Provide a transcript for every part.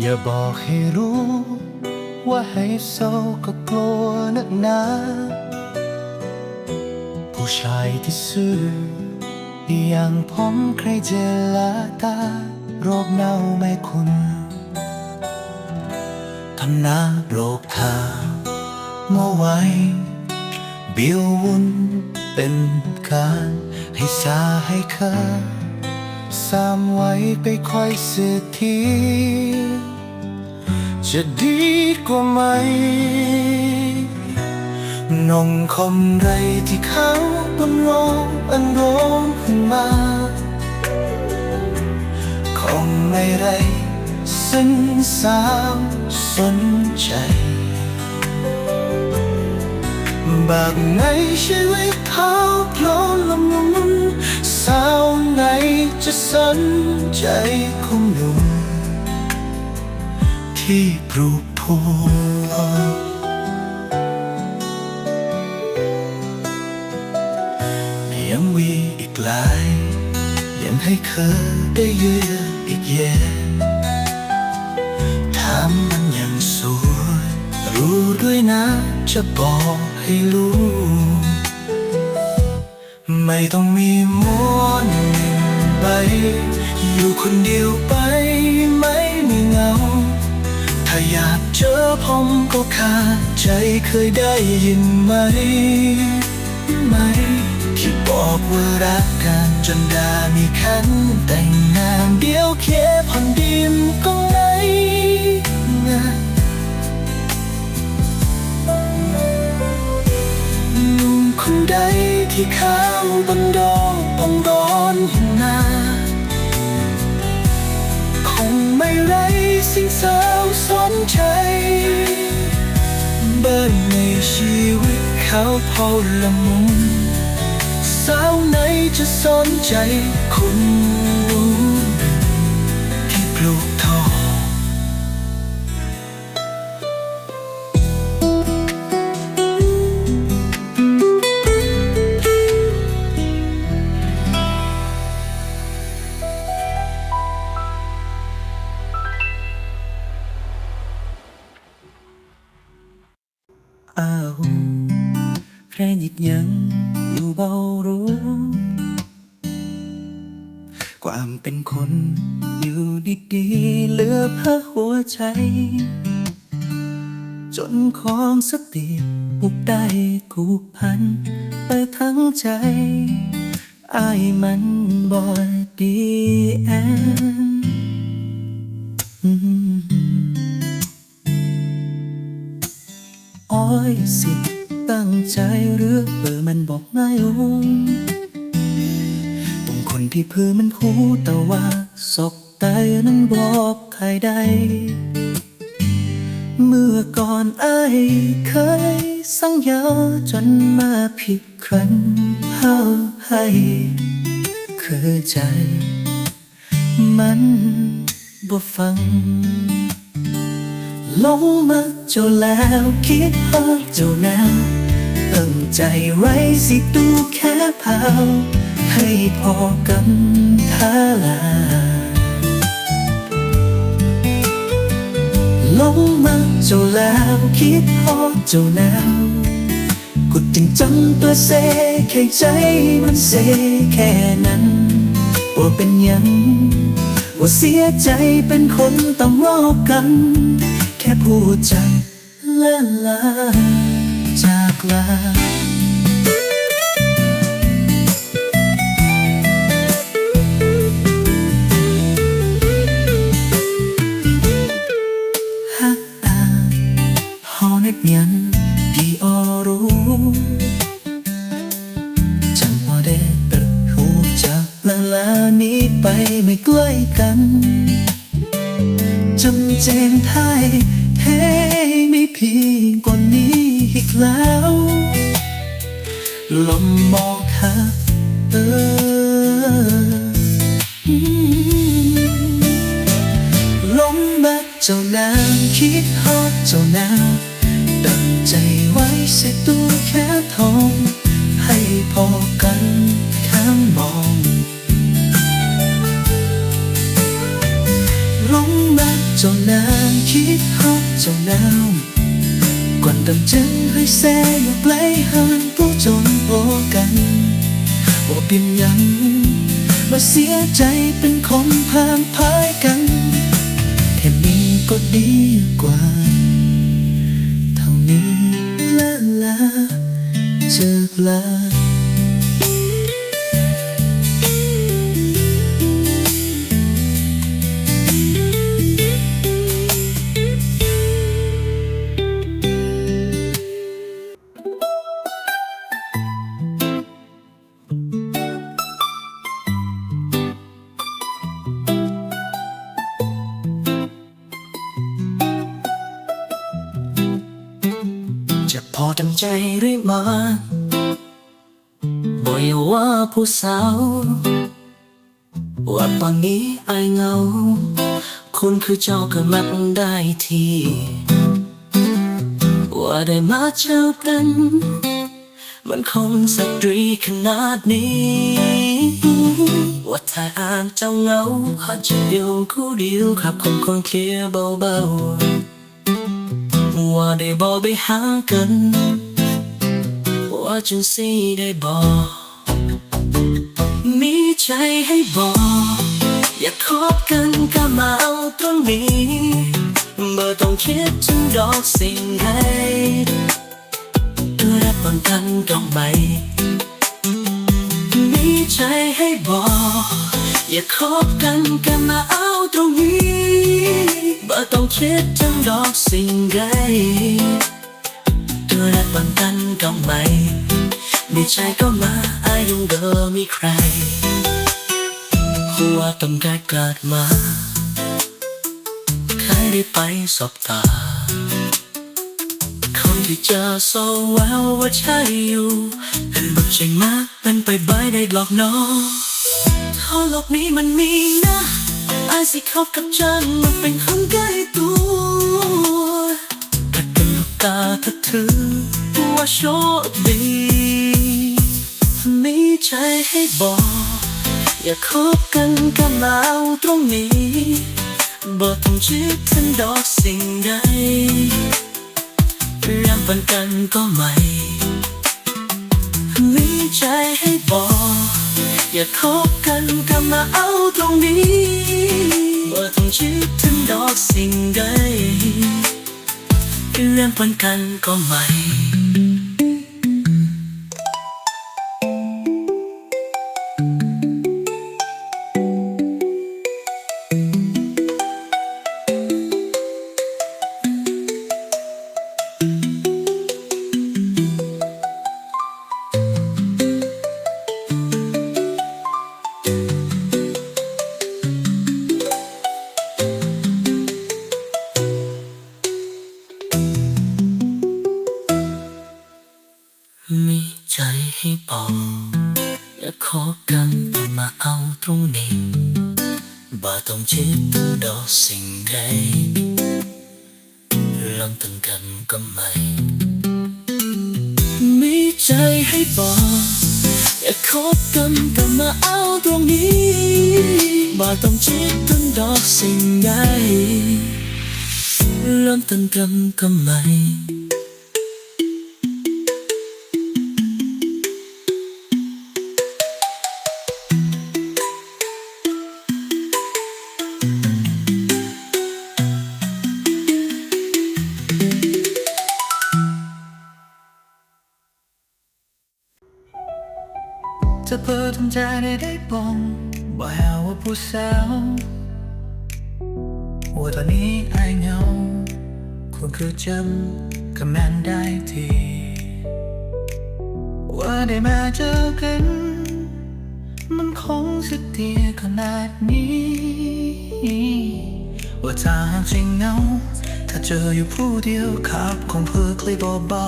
อย่าบอกให้รู้ ว่าให้โซก็กลัวนักหนาผู้ชายที่ซื่ออย่างผมใครจะละตา โรคเน่าไม่คุณทำหน้าโรคทาเมื่อไว้บิววุ่นเป็นการให้สาให้เคาสามไว้ไปคอยเสียที จะดีกว่าไหมน้องคมไรที่เขาบนโลงอันร้องขึ้นมาคงไม่ไรสิ้นสาวสนใจแบบไหนชีวิตเขาโผล่ละมุนสาวไหนจะสนใจคงหนุ่ม ที่ปลูกพัวยังวีอีกหลาย ยังให้เคยได้เยืออีกเย็นถามมันยังสวยรู้ด้วยนะ จะบอกให้รู้ ไม่ต้องมีม้วนหนึ่งใบ อยู่คนเดียวไป จอผมก็ขาดใจเคยได้ยินไหม ไหม ที่บอกว่ารักกันจนด้มีคันแต่งงานเดียวแค่ผ่อนดินก็ไหนงานหนุ่มคนใดที่ข้าวบนดอกบงร้อนหนาคงไม่ไร สิ่งเศร้าสนใจเบิร์ในชีวิตเขาพอละมุนสาวไหนจะสนใจคุณ ดยังอยู่เบารู้ความเป็นคนอยู่ดีๆเหลือเพื่อหัวใจ จนของสติปุกได้กูพัน ไปทั้งใจอายมันบอดดีแอนอืมอ้อยสิ ต้องคนที่เพื่อมันหูแต่ว่าสกตายนั้นบอกใครได้เมื่อก่อนไอายเคยสังยาจนมาผิดครั้นเฮาให้คือใจ มันบ่ฟังลงมาเจ้าแล้วคิดฮอดเจ้าแล้วตั้งใจไว้สิดูแค่เผา ให้พอกันท่าลาลงมาเจ้าแล้วคิดฮอเจ้าแล้วกูจึงจำตัวเซแค่ใจมันเซแค่นั้นว่าเป็นยังว่าเสียใจเป็นคนต้องรอกัน แค่พูดใจละลาจากลา 100년 비어로 장어대 별호자 랄라니 빠이미 글라이간 점쟁 타이 헤이미 피곤니 히클라우 롬모카 롬마 จ้านางคิดฮอดเจ้านาง ใจไว้สียตัวแค่ทอง ให้พอกันข้างมองลงมาเจ้านางคิดฮอกเจ้าหนาวก่อนดำจึงให้แซ่อยู่ไกลหันผู้จนโอกันว่าเปลี่ยนหยังมาเสียใจเป็นคนพางพายกันแค่มีก็ดีกว่า เจ ผู้สาว ว่าตอนนี้ไอเงา คุณคือเจ้าก็มักได้ที ว่าได้มาเจอกัน มันคงสตรีขนาดนี้ ว่าถ้าอ่านเจ้าเงาหาจะเดียวคู่เดียวครับคงคงเคลียร์เบาๆ ว่าได้บอกไปหากัน ว่าจังสิได้บอก ใจให้บอก อยากคบกันก็มาเอาตรงนี้บ่ต้องคิดถึงดอกสิ่งใดรับฟังกันก็ไม่มีใจให้บอก อยากคบกันก็มาเอาตรงนี้บ่ต้องคิดถึงดอกสิ่งใดตัวรักบางกันก็ไม่มีใจก็มาอายุเดิมมีใคร หัวต้องได้เกิดมาใครได้ไปสบตา คนที่เจอโซแววว่าใช่อยู่เป็นแบบจริงมากเป็นไปใบได้หลอกน้องเขาโลอกนี้มันมีนะไอ้สิคบกับฉันมันเป็นคนใกล้ตัวถ้าเป็นลูกตาถ้าถือว่าโชคดีมีใจให้บอก อย่าคบกันก็มาเอาตรงนี้บ่ต้องคิดถึงดอกสิ่งใดเรื่องปันกันก็ไม่มีใจให้บอกอย่าคบกันก็มาเอาตรงนี้บ่ต้องคิดถึงดอกสิ่งใดเรื่องปันกันก็ไม่ เอาตรงนี้บ่ต้องคิดถึงดอกสิ่งใดลองตึงกันก็ไม่มีใจให้บอกอยากคบกันแต่มาเอาตรงนี้บ่ต้องคิดถึงดอกสิ่งใดลองตึงกันก็ไม่ ใจได้ได้ปองบ่หาว่าผู้สาวว่าตอนนี้ไอเงาคุณคือจำกับแม่นได้ทีว่าได้มาเจอกัน มันคงสุดเดียขนาดนี้ ว่าถ้าหากจริงเงา ถ้าเจออยู่ผู้เดียวครับคงเพื่อคลิปเบา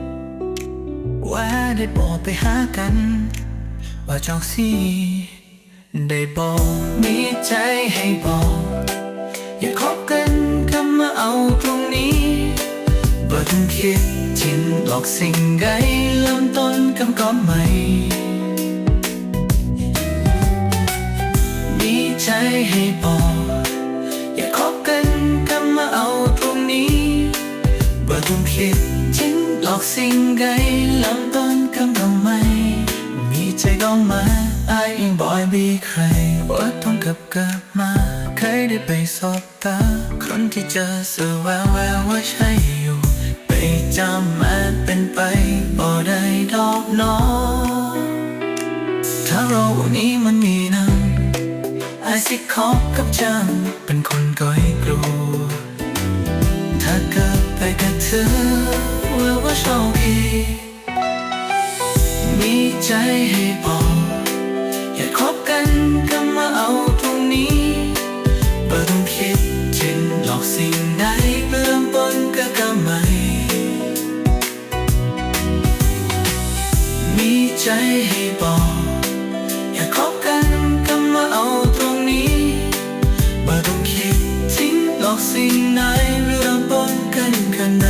ๆว่าได้บอกไปหากัน ว่าจังสีได้บอกมีใจให้บอก อย่าคบกันก็มาเอาตรงนี้บ่ต้องคิดทิ้นบอกสิ่งใดเริ่มต้นคำก่อใหม่มีใจให้บอก อย่าคบกันก็มาเอาตรงนี้บ่ต้องคิดทิ้นบอกสิ่งใดเริ่มต้น มีใจก็มาไอ้เองบอยบีใครว่าต้องกับกลับมา เคยได้ไปสอบตา คนที่เจอสื่อแววแววว่าใช่อยู่ ไปจำแมันเป็นไปบ่ได้ดอกน้อถ้าเรานี้มันมีน้ำไอสิขอบกับจัง เป็นคนก้อยกลัวถ้าเกิดไปกับเธอว่าว่าโชคดีมี ใจให้บอกอยากคบกันก็มาเอาตรงนี้เปิดต้องคิดจินหลอกสิ่งใดเบื้องบนก็กำไม่มีใจให้บอกอยากคบกันก็มาเอาตรงนี้เมื่ต้องคิดทิ้งหลอกสิ่งไหนเรื่องปนกันข้างใน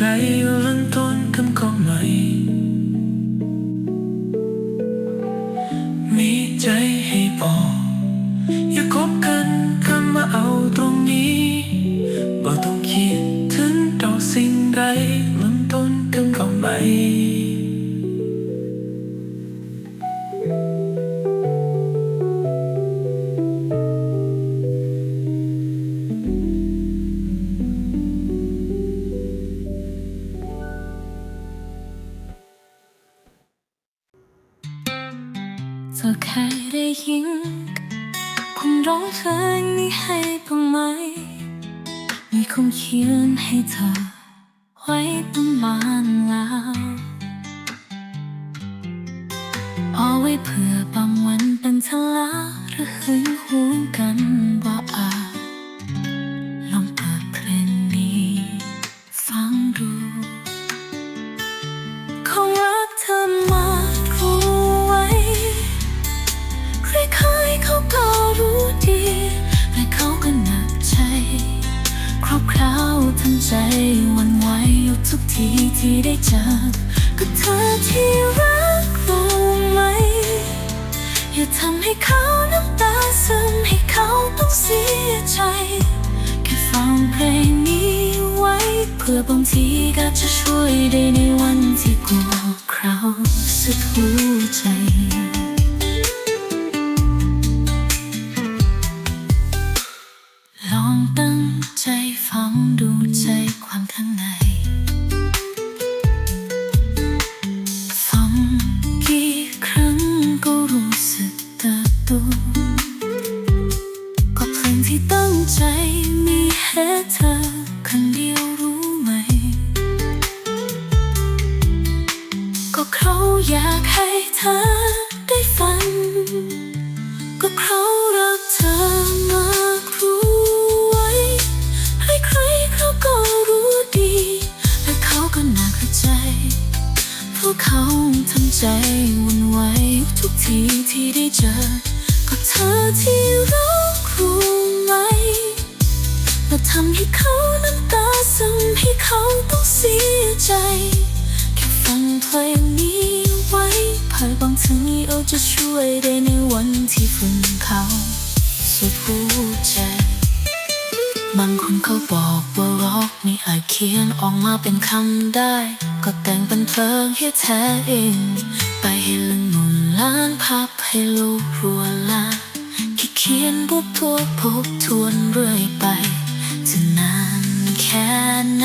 สิ่งไร อเคยได้ยินคนร้องเพลงนี้ให้บ้างไหม มีคงเขียนให้เธอไว้ ใจวันไหวอยู่ทุกทีที่ได้เจอกับเธอที่รักรู้ไหม อย่าทำให้เขาน้ำตาซึมให้เขาต้องเสียใจ แค่ฟังเพลงนี้ไว้ เพื่อบางทีก็จะช่วยได้ในวันที่กลัวคราวสุดหัวใจ เขาต้องเสียใจ แค่ฟังเพลงนี้ไว้ภายบางทีเอาจะช่วยได้ในวันที่ฝุ่นเขาสุดหัวใจบางคนเขาบอกว่าร็อกไม่อาจเขียนออกมาเป็นคำได้ ก็แต่งเป็นเพลงให้แท้เอง ไปให้ลึงมุนล้านพับให้ลูกรัวลาที่เขียนบททวบทบทวนเรื่อยไปจะน แค่ไหน